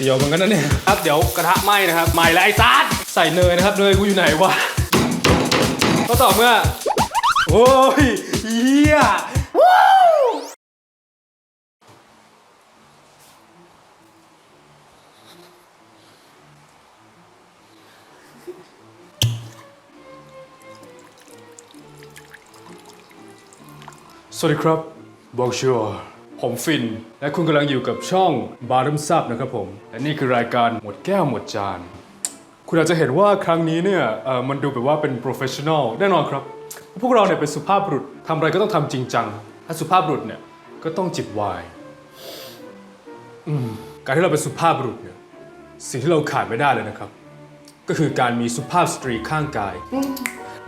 สียวเหมือนกันนะเนี่ยครับเดี๋ยวกระทะไหม้นะครับไหม้แล้วไอ้ซัดใส่เนยนะครับเนยกูอยู่ไหนวะก็ต่อเมื่อ โอ้ยเฮียวู้สวัสดีครับบอกชัว ผมฟิน และคุณกำลังอยู่กับช่องบาร์มซับนะครับผม และนี่คือรายการหมดแก้วหมดจาน คุณอาจจะเห็นว่าครั้งนี้เนี่ยมันดูแบบว่าเป็นโปรเฟชชั่นอลแน่นอนครับ พวกเราเนี่ยเป็นสุภาพบุรุษทำอะไรก็ต้องทำจริงจัง ถ้าสุภาพบุรุษเนี่ยก็ต้องจิบไวน์การที่เราเป็นสุภาพบุรุษเนี่ยสิ่งที่เราขาดไม่ได้เลยนะครับ ก็คือการมีสุภาพสตรีข้างกาย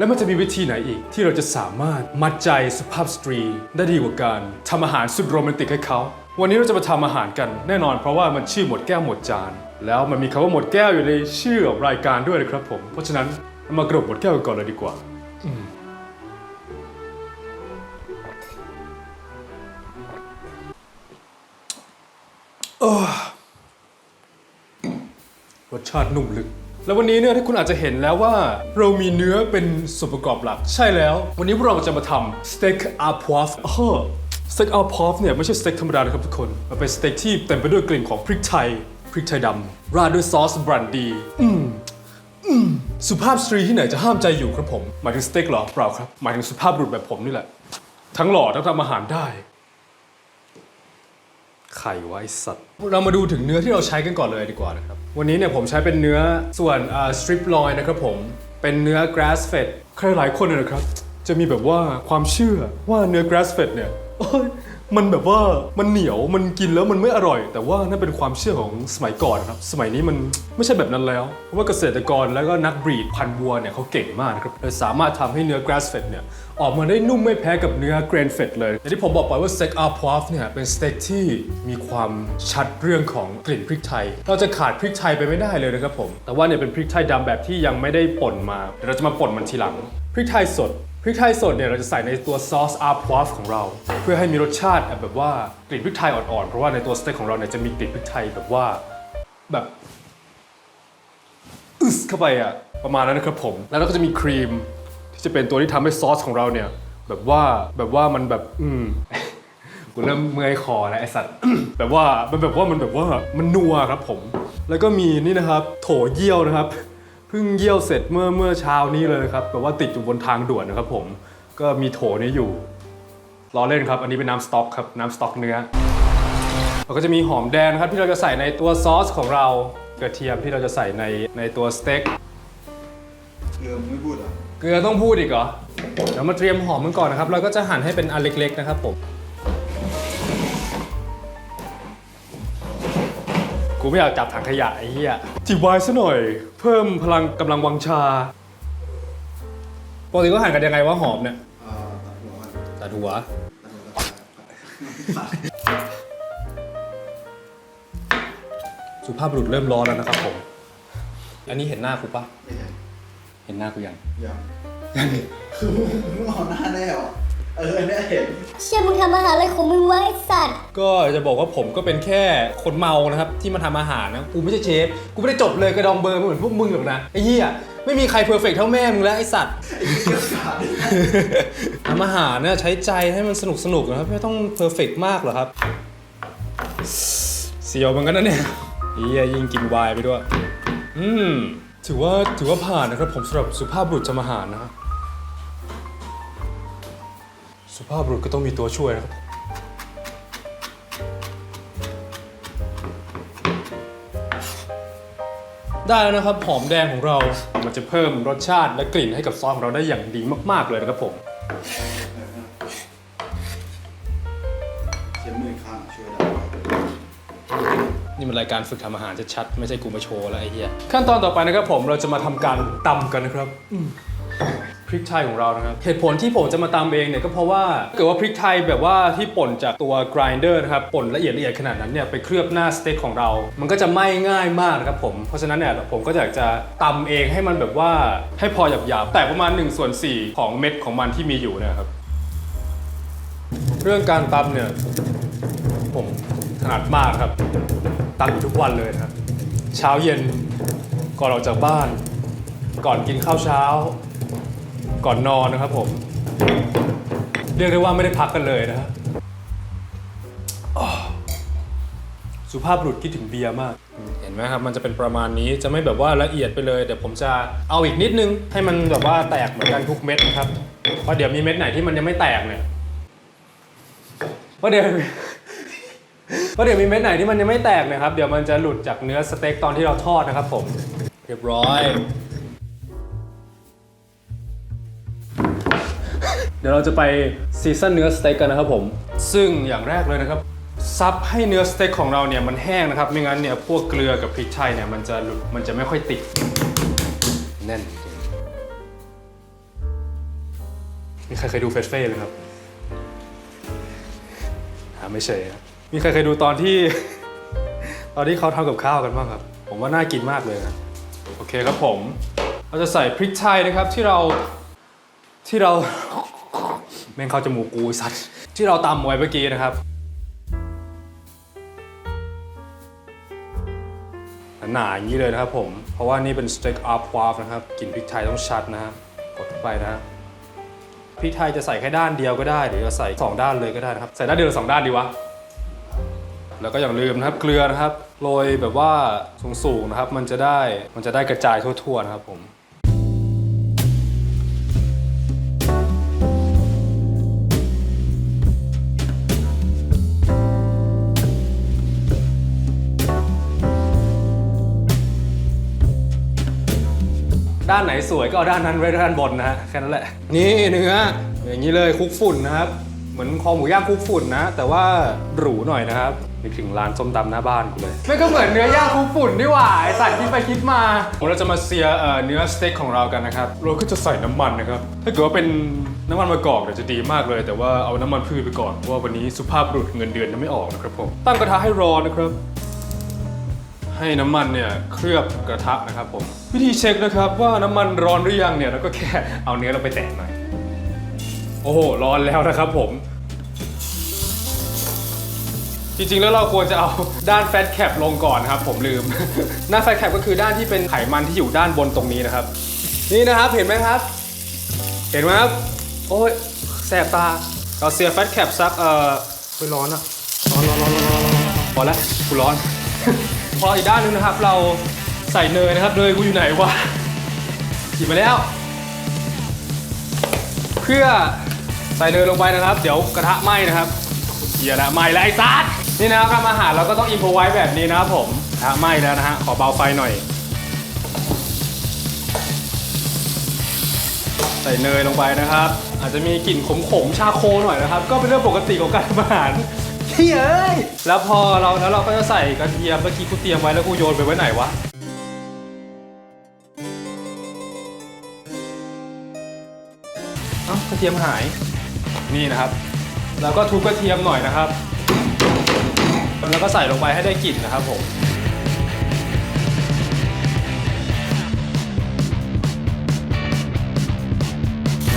แล้วมันจะมีวิธีไหนอีกที่เราจะสามารถมัดใจสุภาพสตรี ได้ดีกว่าการทำอาหารสุดโรแมนติกให้เขา วันนี้เราจะมาทำอาหารกันแน่นอนเพราะว่ามันชื่อหมดแก้วหมดจาน แล้วมันมีคำว่าหมดแก้วอยู่ในชื่อของรายการด้วยนะครับผม เพราะฉะนั้นมากระโดดหมดแก้วกันก่อนเลยดีกว่า รสชาตินุ่มลึก แล้ววันนี้เนี่ยที่คุณอาจจะเห็นแล้วว่า เรามีเนื้อเป็นส่วนประกอบหลัก ใช่แล้ว วันนี้พวกเราจะมาทำสเต็กอาร์พวฟเออสเต็กอาร์พวฟเนี่ยไม่ใช่สเต็กธรรมดานะครับทุกคนมันเป็นสเต็กที่เต็มไปด้วยกลิ่นของพริกไทยพริกไทยดำราดด้วยซอสบรันดีอืมอืมสุภาพสตรีที่ไหนจะห้ามใจอยู่ครับผมหมายถึงสเต็กเหรอเปล่าครับหมายถึงสุภาพบุรุษแบบผมนี่แหละ ทั้งหล่อทั้งทำอาหารได้ ไข่ไว้สัตว์ เรามาดูถึงเนื้อที่เราใช้กันก่อนเลยดีกว่านะครับ วันนี้เนี่ยผมใช้เป็นเนื้อส่วนสตริปลอยนะครับผม เป็นเนื้อ grass fed ใครหลายคนนะครับ จะมีแบบว่าความเชื่อว่าเนื้อ grass fed เนี่ย มันแบบว่ามันเหนียวมันกินแล้วมันไม่อร่อย แต่ว่านั่นเป็นความเชื่อของสมัยก่อนครับสมัยนี้มันไม่ใช่แบบนั้นแล้ว เพราะว่าเกษตรกรแล้วก็นักบรีดพันธุ์วัวเนี่ยเขาเก่งมากนะครับเลยสามารถทำให้เนื้อ grass fed เนี่ยออกมาได้นุ่มไม่แพ้กับเนื้อ grain fed เลยอย่างที่ผมบอกไปว่าสเต็กอาร์พวฟเนี่ยเป็นสเต็กที่มีความชัดเรื่องของกลิ่นพริกไทย เราจะขาดพริกไทยไปไม่ได้เลยนะครับผมแต่ว่าเนี่ยเป็นพริกไทยดำแบบที่ยังไม่ได้ป่นมาเดี๋ยวเราจะมาป่นมันทีหลังพริกไทยสด พริกไทยสดเนี่ยเราจะใส่ในตัวซอสอาร์พวฟของเรา เพื่อให้มีรสชาติแบบว่ากลิ่นพริกไทยอ่อนๆ เพราะว่าในตัวสเต็กของเราเนี่ยจะมีกลิ่นพริกไทยแบบว่าแบบอึสเข้าไปอะประมาณนั้นนะครับผม แล้วเราก็จะมีครีมที่จะเป็นตัวที่ทำให้ซอสของเราเนี่ยแบบว่าแบบว่ามันแบบอืมกูเริ่มเมื่อยคอแล้วไอสัตว์แบบว่ามันแบบว่ามันแบบว่ามันนัวครับผม แล้วก็มีนี่นะครับ โถเยี่ยวนะครับ พิ่งเยี่ยวเสร็จเมื่อเมื่อเช้านี้เลยครับแบบว่าติดอยู่บนทางด่วนนะครับผมก็มีโถนี้อยู่รอเล่นครับ อันนี้เป็นน้ำสต๊อกครับน้ำสต๊อกเนื้อเราก็จะมีหอมแดงนะครับที่เราจะใส่ในตัวซอสของเรากระเทียมที่เราจะใส่ในในตัวสเต็กเรือมึงไม่พูดเหรอเกลือต้องพูดอีกเหรอเดี๋ยวมาเตรียมหอมกันก่อนนะครับ เราก็จะหั่นให้เป็นอันเล็ก ๆ นะครับผม กูไม่อยากจับถังขยะไอ้เหี้ยจิบไวน์ซะหน่อย เพิ่มพลังกำลังวังชาปกติก็หั่นกันยังไงว่าหอมเนี่ยอ่าตัดหัวมันตัดหัว ตัดหัวตัดปากสุภาพบุรุษเริ่มร้อนแล้วนะครับผม อันนี้เห็นหน้ากูปะไม่ใช่เห็นหน้ากูยังยังคือมึงมึงเอาหน้าแน่หรอ เออเนี่ยเห็นเชื่อมึงทำอาหารอะไรของมึงวะไอสัตว์ ก็จะบอกว่าผมก็เป็นแค่คนเมานะครับ ที่มาทำอาหารนะ กูไม่ใช่เชฟ กูไม่ได้จบเลยกระดองเบอร์เหมือนพวกมึงหรอกนะ ไอ้เหี้ยไม่มีใครเพอร์เฟกเท่าแม่มึงแล้วไอ้สัตว์ทำอาหารเนี่ยใช้ใจให้มันสนุกสนุกนะครับ ไม่ต้องเพอร์เฟกมากหรอกครับ เสียวเหมือนกันนะเนี่ยไอ้เหี้ยยิ่งกินไวน์ไปด้วย อืม ถือว่าถือว่าผ่านนะครับผมสำหรับสุภาพบุรุษทำอาหารนะฮะ สุภาพบุรุษก็ต้องมีตัวช่วยนะครับ ได้แล้วนะครับ หอมแดงของเรา มันจะเพิ่มรสชาติและกลิ่นให้กับซอสของเราได้อย่างดีมากๆเลยนะครับผมเขียนมือข้างช่วยได้นี่มันรายการฝึกทำอาหารชัดๆไม่ใช่กูมาโชว์แล้วไอ้เหี้ยขั้นตอนต่อไปนะครับผมเราจะมาทำการตำกันนะครับอื พริกไทยของเรานะครับ เหตุผลที่ผมจะมาตำเองเนี่ยก็เพราะว่าเกิดว่าพริกไทยแบบว่าที่ป่นจากตัว grinder นะครับป่นละเอียดละเอียดขนาดนั้นเนี่ยไปเคลือบหน้าสเต็กของเรา มันก็จะไหม้ง่ายมากนะครับผม เพราะฉะนั้นเนี่ยผมก็อยากจะตำเองให้มันแบบว่าให้พอหยาบๆแต่ประมาณ1ส่วน4ของเม็ดของมันที่มีอยู่เนะครับ เรื่องการตำเนี่ยผมถนัดมากครับตำอยู่ทุกวันเลยครับ เช้าเย็นก่อนออกจากบ้าน ก่อนกินข้าวเช้า ก่อนนอนนะครับผม เรียกได้ว่าไม่ได้พักกันเลยนะฮะอ้อสุภาพบุรุษคิดถึงเบียร์มาก เห็นไหมครับ มันจะเป็นประมาณนี้จะไม่แบบว่าละเอียดไปเลย เดี๋ยวผมจะเอาอีกนิดนึง ให้มันแบบว่าแตกเหมือนกันทุกเม็ดนะครับ เพราะเดี๋ยวมีเม็ดไหนที่มันยังไม่แตกเนี่ยเพราะเดี๋ยว เพราะเดี๋ยวมีเม็ดไหนที่มันยังไม่แตกนะครับ เดี๋ยวมันจะหลุดจากเนื้อสเต็กตอนที่เราทอดนะครับผม เรียบร้อย เดี๋ยวเราจะไปซีซันเนื้อสเต็กกันนะครับผม ซึ่งอย่างแรกเลยนะครับซับให้เนื้อสเต็กของเราเนี่ยมันแห้งนะครับ ไม่งั้นเนี่ยพวกเกลือกับพริกไทยเนี่ยมันจะหลุดมันจะไม่ค่อยติดแน่นจริงมีใครเคยดูเฟสเฟ่ไหมครับหาไม่ใช่อะมีใครเคยดูตอนที่ ตอนที่เขาทำกับข้าวกันบ้างครับ ผมว่าน่ากินมากเลยนะโอเคครับผม เราจะใส่พริกไทยนะครับที่เราที่เรา แม่งเข้าจมูกกูไอ้สัตว์ที่เราตำไว้เมื่อกี้นะครับหนาๆอย่างนี้เลยนะครับผม เพราะว่านี่เป็นสเต็กอัพวาฟนะครับกลิ่นพริกไทยต้องชัดนะฮะกดเข้าไปนะพริกไทยจะใส่แค่ด้านเดียวก็ได้หรือจะใส่สองด้านเลยก็ได้นะครับ ใส่ด้านเดียวหรือสองด้านดีวะ แล้วก็อย่าลืมนะครับเกลือนะครับโรยแบบว่าสูงๆนะครับ มันจะได้มันจะได้กระจายทั่วๆนะครับผม ด้านไหนสวยก็เอาด้านนั้นไว้ด้านบนนะฮะแค่นั้นแหละนี่เนื้ออย่างนี้เลยคลุกฝุ่นนะครับ เหมือนคอหมูย่างคลุกฝุ่นนะ แต่ว่าหรูหน่อยนะครับนึกถึงร้านส้มตำหน้าบ้านกูเลยไม่ก็เหมือนเนื้อย่างคลุกฝุ่นนี่หว่าไอสัตว์คิดไปคิดมาเราจะมาเซียเอ่อเนื้อสเต็กของเรากันนะครับเราก็จะใส่น้ำมันนะครับถ้าเกิดว่าเป็นน้ำมันมะกอกเนี่ยจะดีมากเลย แต่ว่าเอาน้ำมันพืชไปก่อนเพราะว่าวันนี้สุภาพบุรุษเงินเดือนยังไม่ออกนะครับผมตั้งกระทะให้ร้อนนะครับ ให้น้ำมันเนี่ยเคลือบกระทะนะครับผม วิธีเช็คนะครับว่าน้ำมันร้อนหรือยังเนี่ยแล้วก็แค่เอาเนื้อลงไปแตะหน่อย โอ้โหร้อนแล้วนะครับผม จริงๆ แล้วเราควรจะเอาด้านแฟตแคปลงก่อนครับ ผมลืม ด้านแฟตแคปก็คือด้านที่เป็นไขมันที่อยู่ด้านบนตรงนี้นะครับ นี่นะครับเห็นไหมครับ เห็นไหมครับ โอ้ยแสบตาเราเสียแฟตแคปสักเอ่อเฮ้ยร้อนอะร้อนร้อนร้อนร้อนร้อนพอแล้วกูร้อน พออีกด้านหนึงนะครับ เราใส่เนยนะครับเนยกูอยู่ไหนวะหยิบมาแล้ว เพื่อใส่เนยลงไปนะครับ เดี๋ยวกระทะไหม้นะครับเฮียละไหม้แล้วไอ้ซัดนี่นะครับทำอาหารเราก็ต้องอินโฟไว้แบบนี้นะครับผมกระทะไหม้แล้วนะฮะขอเบาไฟหน่อย ใส่เนยลงไปนะครับ อาจจะมีกลิ่นขมๆชาโคหน่อยนะครับ ก็เป็นเรื่องปกติของการทำอาหาร เฮ้ยเอ้ยแล้วพอเราแล้วเราก็จะใส่กระเทียมเมื่อกี้กูเตรียมไว้แล้วกูโยนไปไว้ไหนวะเอ้ากระเทียมหายนี่นะครับ แล้วก็ทุบกระเทียมหน่อยนะครับ แล้วก็ใส่ลงไปให้ได้กลิ่นนะครับผม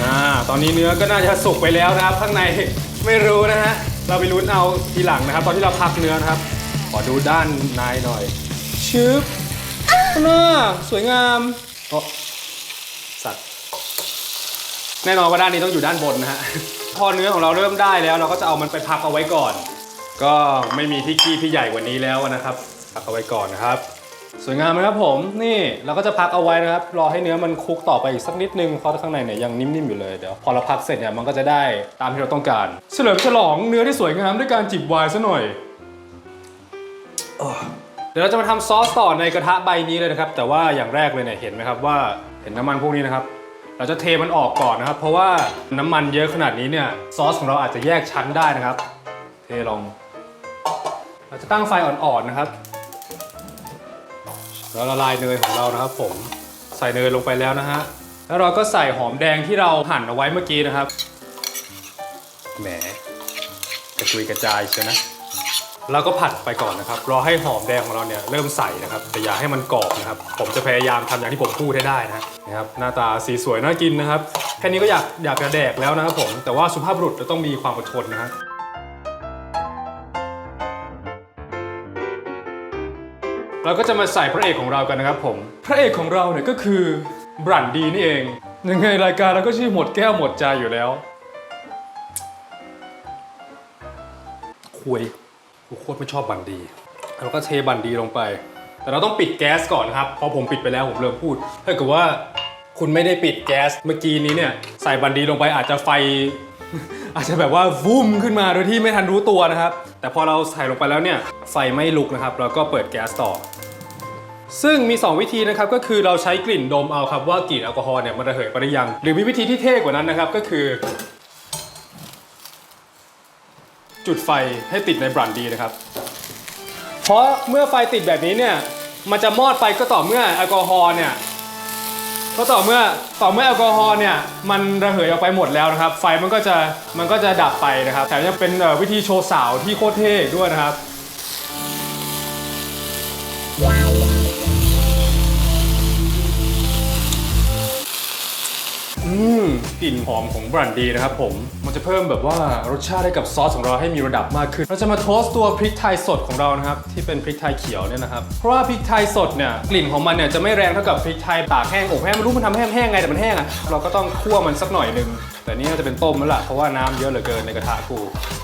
อ่าตอนนี้เนื้อก็น่าจะสุกไปแล้วนะครับ ข้างในไม่รู้นะฮะ เราไปลุ้นเอาทีหลังนะครับ ตอนที่เราพักเนื้อนะครับ ขอดูด้านในหน่อย ชึบน่าสวยงามโอ้สัตว์ แน่นอนว่าด้านนี้ต้องอยู่ด้านบนนะฮะ พอเนื้อของเราเริ่มได้แล้ว เราก็จะเอามันไปพักเอาไว้ก่อน ก็ไม่มีที่ขี้ที่ใหญ่กว่านี้แล้วนะครับ พักเอาไว้ก่อนนะครับ สวยงามไหมครับผมนี่เราก็จะพักเอาไว้นะครับ รอให้เนื้อมันคุกต่อไปอีกสักนิดนึงเพราะข้างในเนี่ยยังนิ่มๆอยู่เลยเดี๋ยวพอเราพักเสร็จเนี่ยมันก็จะได้ตามที่เราต้องการ เฉลิมฉลองเนื้อที่สวยงามด้วยการจิบไวน์ซะหน่อยเดี๋ยวเราจะมาทำซอสต่อในกระทะใบนี้เลยนะครับ แต่ว่าอย่างแรกเลยเนี่ยเห็นไหมครับว่าเห็นน้ำมันพวกนี้นะครับ เราจะเทมันออกก่อนนะครับ เพราะว่าน้ำมันเยอะขนาดนี้เนี่ยซอสของเราอาจจะแยกชั้นได้นะครับ เทลงเราจะตั้งไฟอ่อนๆนะครับ แล้วละลายเนยของเรานะครับ ผมใส่เนยลงไปแล้วนะฮะแล้วเราก็ใส่หอมแดงที่เราหั่นเอาไว้เมื่อกี้นะครับแหมกระจุยกระจายเชียวนะเราก็ผัดไปก่อนนะครับ รอให้หอมแดงของเราเนี่ยเริ่มใส่นะครับ แต่อย่าให้มันกรอบนะครับ ผมจะพยายามทำอย่างที่ผมพูดให้ได้นะนะครับ หน้าตาสีสวยน่ากินนะครับ แค่นี้ก็อยากอยากจะแดกแล้วนะครับผม แต่ว่าสุภาพบุรุษจะต้องมีความอดทนนะฮะ เราก็จะมาใส่พระเอกของเรากันนะครับผม พระเอกของเราเนี่ยก็คือบรันดีนี่เอง ยังไงรายการเราก็ชื่อหมดแก้วหมดใจอยู่แล้วคุยกูโคตรไม่ชอบบันดีเราก็เทบันดีลงไป แต่เราต้องปิดแก๊สก่อนนะครับพอผมปิดไปแล้วผมเริ่มพูดถ้าเกิดว่าคุณไม่ได้ปิดแก๊สเมื่อกี้นี้เนี่ยใส่บันดีลงไปอาจจะไฟ อาจจะแบบว่าวุ้มขึ้นมาโดยที่ไม่ทันรู้ตัวนะครับ แต่พอเราใส่ลงไปแล้วเนี่ยไฟไม่ลุกนะครับเราก็เปิดแก๊สต่อ ซึ่งมี 2 วิธีนะครับก็คือเราใช้กลิ่นดมเอาครับว่ากลิ่นแอลกอฮอล์เนี่ยมันระเหยไปหรือยัง หรือมีวิธีที่เท่กว่านั้นนะครับก็คือ จุดไฟให้ติดในบรันดีนะครับ เพราะเมื่อไฟติดแบบนี้เนี่ยมันจะมอดไปก็ต่อเมื่อแอลกอฮอล์เนี่ย ก็ต่อเมื่อต่อเมื่อแอลกอฮอล์เนี่ยมันระเหยออกไปหมดแล้วนะครับ ไฟมันก็จะมันก็จะดับไปนะครับแถมยังเป็นวิธีโชว์สาวที่โคตรเท่อีกด้วยนะครับอืมกลิ่นหอมของบรันดีนะครับผม จะเพิ่มแบบว่ารสชาติให้กับซอสของเราให้มีระดับมากขึ้น เราจะมาโทสต,ตัวพริกไทยสดของเรานะครับที่เป็นพริกไทยเขียวเนี่ยนะครับ เพราะว่าพริกไทยสดเนี่ยกลิ่นของมันเนี่ยจะไม่แรงเท่ากับพริกไทยตากแห้งอบแห้งไม่รู้มันทำให้แห้งไงแต่มันแห้งอะเราก็ต้องคั่วมันสักหน่อยหนึงแต่นี่น่าจะเป็นต้มแล้วล่ะเพราะว่าน้ำเยอะเหลือเกินในกระทะกู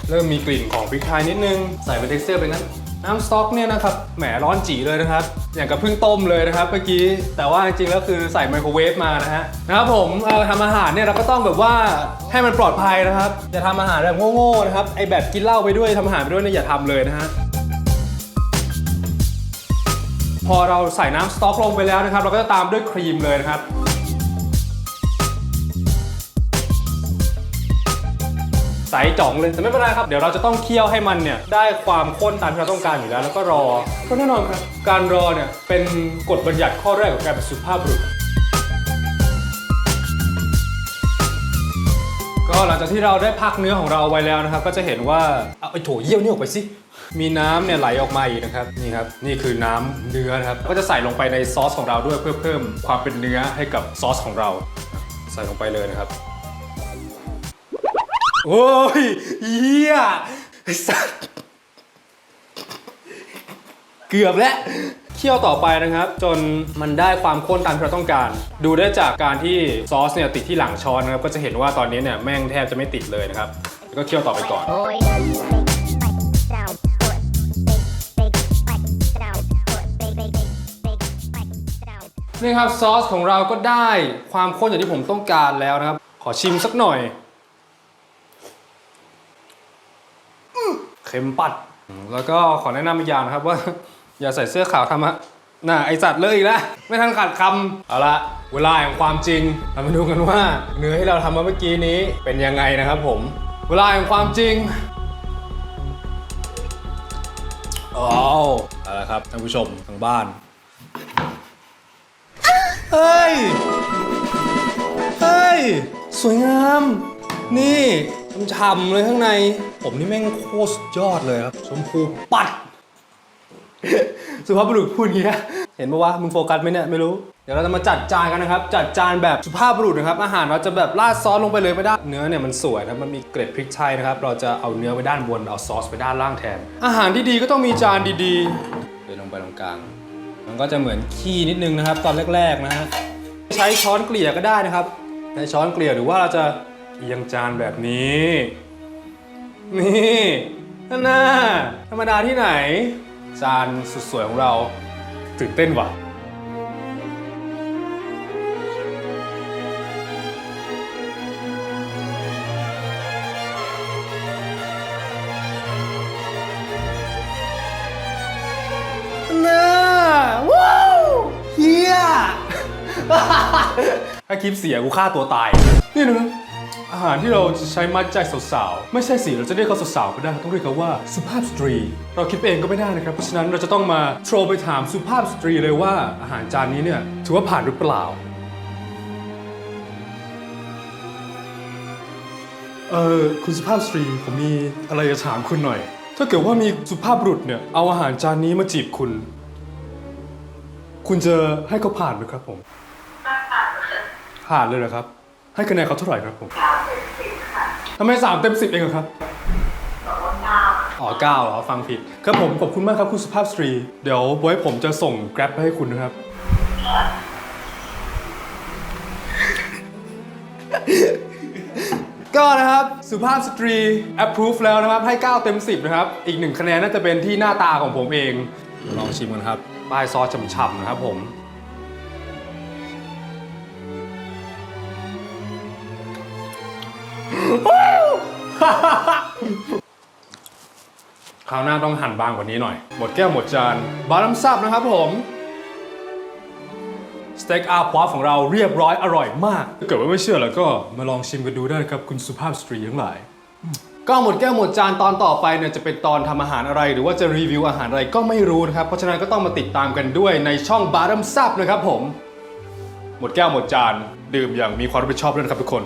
เริ่มมีกลิ่นของพริกไทยนิดนึงใส่เป็นเท็กเซอร์ไปงั้น น้ำสต๊อกเนี่ยนะครับ แหมร้อนจีเลยนะครับ อย่างกับเพิ่งต้มเลยนะครับเมื่อกี้ แต่ว่าจริงๆแล้วคือใส่ไมโครเวฟมานะฮะ นะครับผมเอ่อทำอาหารเนี่ยเราก็ต้องแบบว่าให้มันปลอดภัยนะครับ อย่าทำอาหารแบบโง่ๆนะครับ ไอแบบกินเหล้าไปด้วยทำอาหารไปด้วยเนี่ยอย่าทำเลยนะฮะ พอเราใส่น้ำสต๊อกลงไปแล้วนะครับ เราก็จะตามด้วยครีมเลยนะครับ ใสจ่องเลยแต่ไม่เป็นไรครับ เดี๋ยวเราจะต้องเคี่ยวให้มันเนี่ยได้ความข้นตามที่เราต้องการอยู่แล้ว แล้วก็รอก็แน่นอนครับ การรอเนี่ยเป็นกฎบัญญัติข้อแรกของการเป็นสุภาพบุรุษก็หลังจากที่เราได้พักเนื้อของเราไว้แล้วนะครับ ก็จะเห็นว่าเอาไอ้โถเยี่ยวนี่ออกไปสิมีน้ำเนี่ยไหลออกมาอีกนะครับนี่ครับนี่คือน้ำเนื้อนะครับ ก็จะใส่ลงไปในซอสของเราด้วยเพื่อเพิ่มความเป็นเนื้อให้กับซอสของเรา ใส่ลงไปเลยนะครับ โอ้ยเหี้ยไอ้สัสเกือบแล้วเคี่ยวต่อไปนะครับ จนมันได้ความข้นตามที่เราต้องการ ดูได้จากการที่ซอสเนี่ยติดที่หลังช้อนนะครับก็จะเห็นว่าตอนนี้เนี่ยแม่งแทบจะไม่ติดเลยนะครับแล้วก็เคี่ยวต่อไปก่อน นี่ครับซอสของเราก็ได้ความข้นอย่างที่ผมต้องการแล้วนะครับ ขอชิมสักหน่อยอื้อ เค็มปัด แล้วก็ขอแนะนำอีกอย่างนะครับว่า อย่าใส่เสื้อขาวทำฮะน่ะไอสัตว์เลยอีกแล้วไม่ทันขาดคำเอาละเวลาแห่งความจริง เรามาดูกันว่าเนื้อที่เราทำมาเมื่อกี้นี้เป็นยังไงนะครับผม เวลาแห่งความจริงอ้าเอาละครับท่านผู้ชมทางบ้านเฮ้ยเฮ้ย สวยงาม นี่ ฉ่ำๆเลยข้างใน ผมนี่แม่งโคตรสุดยอดเลยครับ ชมพูปัด สุภาพบุรุษพูดอย่างเงี้ยเห็นปะวะมึงโฟกัสไหมเนี่ยไม่รู้ เดี๋ยวเราจะมาจัดจานกันนะครับ จัดจานแบบสุภาพบุรุษนะครับ อาหารเราจะแบบราดซอสลงไปเลยไม่ได้ เนื้อเนี่ยมันสวยนะมันมีเกล็ดพริกไทยนะครับ เราจะเอาเนื้อไว้ด้านบน เอาซอสไว้ด้านล่างแทน อาหารที่ดีก็ต้องมีจานดีๆเดินลงไปตรงกลาง มันก็จะเหมือนขี้นิดนึงนะครับ ตอนแรกๆนะฮะ ใช้ช้อนเกลี่ยก็ได้นะครับ ใช้ช้อนเกลี่ยหรือว่าเราจะ เอียงจานแบบนี้ นี่นั่นน่ะธรรมดาที่ไหน จานสุดสวยของเรา ตื่นเต้นว่ะ น่าว้าวเฮีย ถ้าคลิปเสียกูฆ่าตัวตาย นี่นะอา หารที่เราจะใช้มัดใจสาวๆ ไม่ใช่สิเราจะเรียกเขาสาวๆไม่ได้เราต้องเรียกเขาว่าสุภาพสตรี เราคิดเองก็ไม่ได้นะครับ เพราะฉะนั้นเราจะต้องมาโทรไปถามสุภาพสตรีเลยว่าอาหารจานนี้เนี่ยถือว่าผ่านหรือเปล่า เออคุณสุภาพสตรีผมมีอะไรจะถามคุณหน่อย ถ้าเกิดว่ามีสุภาพบุรุษเนี่ยเอาอาหารจานนี้มาจีบคุณ คุณจะให้เขาผ่านไหมครับผม ผ่านเลยเหรอครับ ให้คะแนนเขาเท่าไหร่ครับผม ทำไมสามเต็มสิบเองเหรอครับ อ๋อเก้าเหรอ ฟังผิด ครับผมขอบคุณมากครับคุณสุภาพสตรี เดี๋ยวไว้ผมจะส่ง Grab ไปให้คุณนะครับ ก็นะครับสุภาพสตรี approve แล้วนะครับให้ 9 เต็ม 10 นะครับ อีกหนึ่งคะแนนน่าจะเป็นที่หน้าตาของผมเองลองชิมกันครับป้ายซอสฉ่ำๆนะครับผม คราวหน้าต้องหั่นบางกว่านี้หน่อย หมดแก้วหมดจาน บาร์น้ำซับนะครับผม สเต็กอาพวาของเราเรียบร้อยอร่อยมาก ถ้าเกิดว่าไม่เชื่อแล้วก็มาลองชิมกันดูได้นะครับ คุณสุภาพสตรีทั้งหลาย ก็หมดแก้วหมดจานตอนต่อไปเนี่ยจะเป็นตอนทำอาหารอะไร หรือว่าจะรีวิวอาหารอะไรก็ไม่รู้นะครับ เพราะฉะนั้นก็ต้องมาติดตามกันด้วยในช่องบาร์ดัมซับนะครับผม หมดแก้วหมดจาน ดื่มอย่างมีความรับผิดชอบด้วยนะครับทุกคน